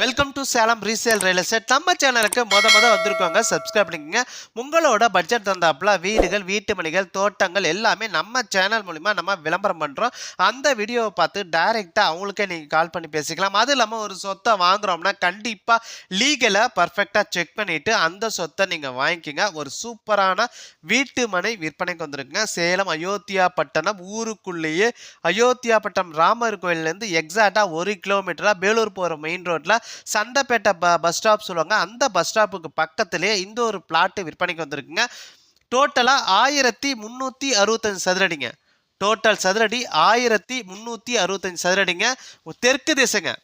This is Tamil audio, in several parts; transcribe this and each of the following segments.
Welcome to Salem resale real estate நம்ம சேனலுக்கு மொத மொத வந்திருக்கோங்க சப்ஸ்கிரைப் பண்ணிக்கோங்க. உங்களோட பட்ஜெட் தந்தாப்புல வீடுகள் வீட்டு மணிகள் தோட்டங்கள் எல்லாமே நம்ம சேனல் மூலிமா நம்ம விளம்பரம் பண்ணுறோம் அந்த வீடியோவை பார்த்து டைரெக்டாக அவங்களுக்கே நீங்கள் கால் பண்ணி பேசிக்கலாம். அது இல்லாமல் ஒரு சொத்தை வாங்குறோம்னா கண்டிப்பாக லீகலை பர்ஃபெக்டாக செக் பண்ணிவிட்டு அந்த சொத்தை நீங்கள் வாங்கிக்கோங்க. ஒரு சூப்பரான வீட்டு மனை விற்பனைக்கு வந்துருக்குங்க. சேலம் அயோத்தியா பட்டணம் ஊருக்குள்ளேயே அயோத்தியா பட்டம் ராமர் கோயிலேருந்து எக்ஸாக்டாக ஒரு கிலோமீட்டராக பேலூர் போகிற மெயின் ரோட்டில் சந்தைப்பேட்டை ப பஸ் ஸ்டாப் சொல்லுவாங்க. அந்த பஸ் ஸ்டாப்புக்கு பக்கத்துலேயே இந்த ஒரு பிளாட்டு விற்பனைக்கு வந்திருக்குங்க. டோட்டலாக ஆயிரத்தி முந்நூற்றி அறுபத்தஞ்சு சதுரடிங்க. டோட்டல் சதுரடி ஆயிரத்தி முந்நூற்றி அறுபத்தஞ்சு சதுரடிங்க. தெற்கு திசைங்க.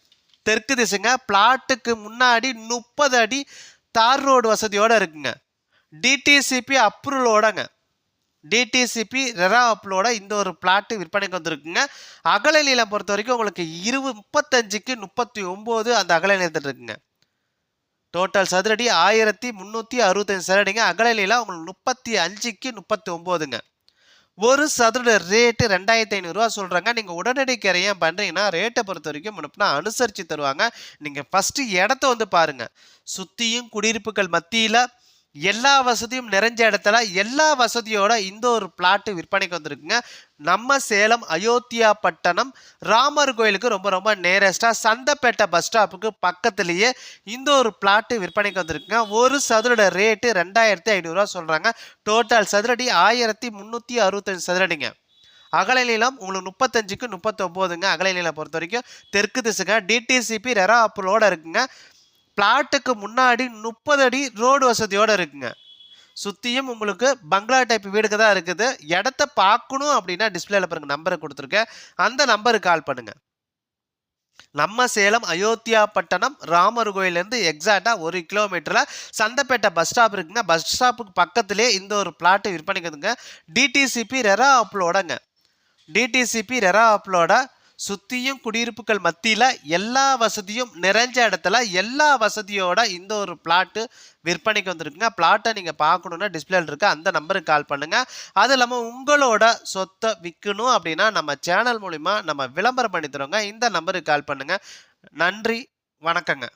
தெற்கு திசைங்க. பிளாட்டுக்கு முன்னாடி முப்பது அடி தார் ரோடு வசதியோடு இருக்குங்க. டிடிசிபி அப்ரூவலோடங்க டிடிசிபி ரெரா அப்ளோட இந்த ஒரு பிளாட்டு விற்பனைக்கு வந்திருக்குங்க. அகல நீளம் பொறுத்த வரைக்கும் உங்களுக்கு இருபது முப்பத்தஞ்சுக்கு முப்பத்தி ஒம்பது அந்த அகல நீளத்தில் இருக்குங்க டோட்டல் சதுரடி ஆயிரத்தி முந்நூற்றி அறுபத்தஞ்சு சதுரடிங்க. அகல நீளம் உங்களுக்கு முப்பத்தி அஞ்சுக்கு முப்பத்தி ஒம்போதுங்க ஒரு சதுர ரேட்டு ரெண்டாயிரத்தி ஐநூறுரூவா சொல்கிறாங்க நீங்கள் உடனடி ஏன் பண்ணுறீங்கன்னா ரேட்டை பொறுத்த வரைக்கும் முன்னப்பினா அனுசரித்து தருவாங்க. நீங்கள் ஃபஸ்ட்டு இடத்த வந்து பாருங்கள் சுற்றியும் குடியிருப்புகள் மத்தியில் எல்லா வசதியும் நிறைஞ்ச இடத்துல எல்லா வசதியோட இந்த ஒரு பிளாட்டு விற்பனைக்கு வந்திருக்குங்க. நம்ம சேலம் அயோத்தியா பட்டணம் ராமர் கோயிலுக்கு ரொம்ப ரொம்ப நேரஸ்டாக சந்தப்பேட்டை பஸ் ஸ்டாப்புக்கு பக்கத்துலேயே இந்த ஒரு பிளாட்டு விற்பனைக்கு வந்திருக்குங்க. ஒரு சதுரட ரேட்டு ரெண்டாயிரத்தி ஐநூறுரூவா சொல்கிறாங்க டோட்டல் சதுரடி ஆயிரத்தி முந்நூற்றி அறுபத்தஞ்சு சதுரடிங்க அகல உங்களுக்கு முப்பத்தஞ்சுக்கு முப்பத்தொம்போதுங்க. அகல பொறுத்த வரைக்கும் தெற்கு திசுங்க. டிடிசிபி ரெரா அப்ளோட இருக்குங்க. பிளாட்டுக்கு முன்னாடி முப்பது அடி ரோடு வசதியோடு இருக்குங்க. சுற்றியும் உங்களுக்கு பங்களா டைப் வீடுக்கு தான் இருக்குது. இடத்த பார்க்கணும் அப்படின்னா டிஸ்பிளேல பாருங்க நம்பரை கொடுத்துருக்கேன். அந்த நம்பருக்கு கால் பண்ணுங்கள் நம்ம சேலம் அயோத்தியா பட்டணம் ராமர் கோயிலேருந்து எக்ஸாக்டாக ஒரு கிலோமீட்டரில் சந்தைப்பேட்டை பஸ் ஸ்டாப் இருக்குங்க. பஸ் ஸ்டாப்புக்கு பக்கத்துலேயே இந்த ஒரு பிளாட்டு விற்பனைக்குதுங்க டிடிசிபி ரெரா அப்லோடங்க டிடிசிபி ரெரா அப்லோட சுற்றியும் குடியிருப்புகள் மத்தியில் எல்லா வசதியும் நிறைஞ்ச இடத்துல எல்லா வசதியோட இந்த ஒரு பிளாட்டு விற்பனைக்கு வந்திருக்குங்க. பிளாட்டை நீங்கள் பார்க்கணுன்னா டிஸ்பிளேல இருக்க அந்த நம்பருக்கு கால் பண்ணுங்கள் அது இல்லாமல் உங்களோட சொத்தை விற்கணும் அப்படின்னா நம்ம சேனல் மூலிமா நம்ம விளம்பரம் பண்ணி தரோங்க இந்த நம்பருக்கு கால் பண்ணுங்கள் நன்றி. வணக்கங்க.